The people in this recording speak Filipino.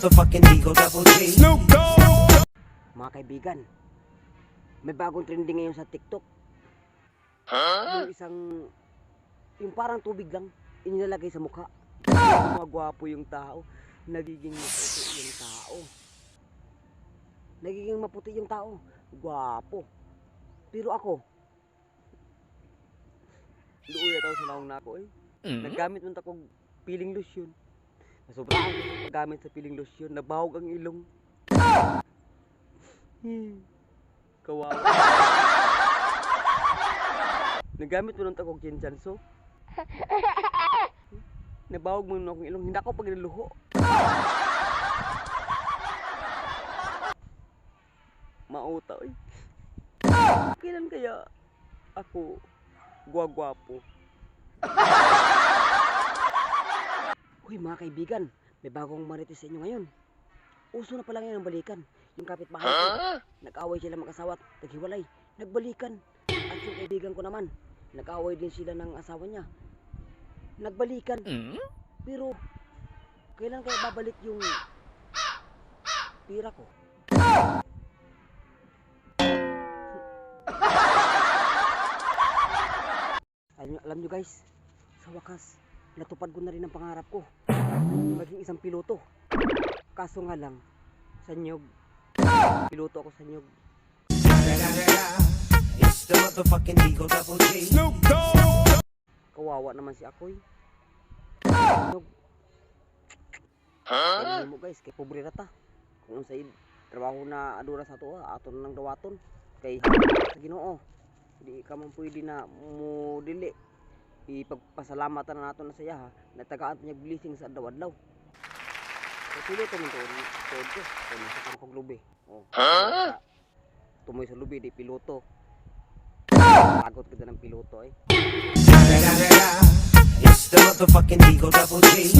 motherfucking Eagle Double G. Mga kaibigan, may bagong trending ngayon sa TikTok. Yung isang, yung parang tubig lang, inilalagay sa mukha. Magwapo yung tao, nagiging maputi yung tao. Nagiging maputi yung tao, gwapo. Pero ako, na tao sa naong na ako eh. Naggamit mo ako piling lotion. Sobrang paggamit sa piling lotion, nabahog ang ilong. Kawawa. Nagamit mo ng takog kinchanso. Nabawag mo na akong ilong. Hindi ako pag niluho. Mauta, oy. Kailan kaya ako gwagwapo? Uy, mga kaibigan, may bagong marites sa inyo ngayon. Uso na pala ngayon ang balikan. Yung kapitbahay ko, nag-away sila mag-asawa at naghiwalay. Nagbalikan. At yung kaibigan ko naman, nag-away din sila ng asawa niya. Nagbalikan. Pero, kailan kaya babalik yung pira ko? Alam nyo, alam nyo guys, sa wakas, natupad ko na rin ang pangarap ko. Maging isang piloto. Kaso nga lang, sa nyog. Piloto ako sa nyog. It's the motherfucking Eagle Double G. Kawawa naman si Akoy. Nyog. Huh? mo guys, kay pobre rata. Kung sa trabaho na adura sa ato, ah, ato na lang dawaton. Kay sa Ginoo. Di ka man pwede na mo dili. Ipagpasalamatan na nato na saya ha. Natagaan niya blessing sa adlaw-adlaw. Kasi ito mo to, to ko. Kung nasa kang kong lubi. Oh. Huh? Tumoy sa lubi, di piloto. Pagod kita ng piloto eh. It's the motherfucking Eagle Double G.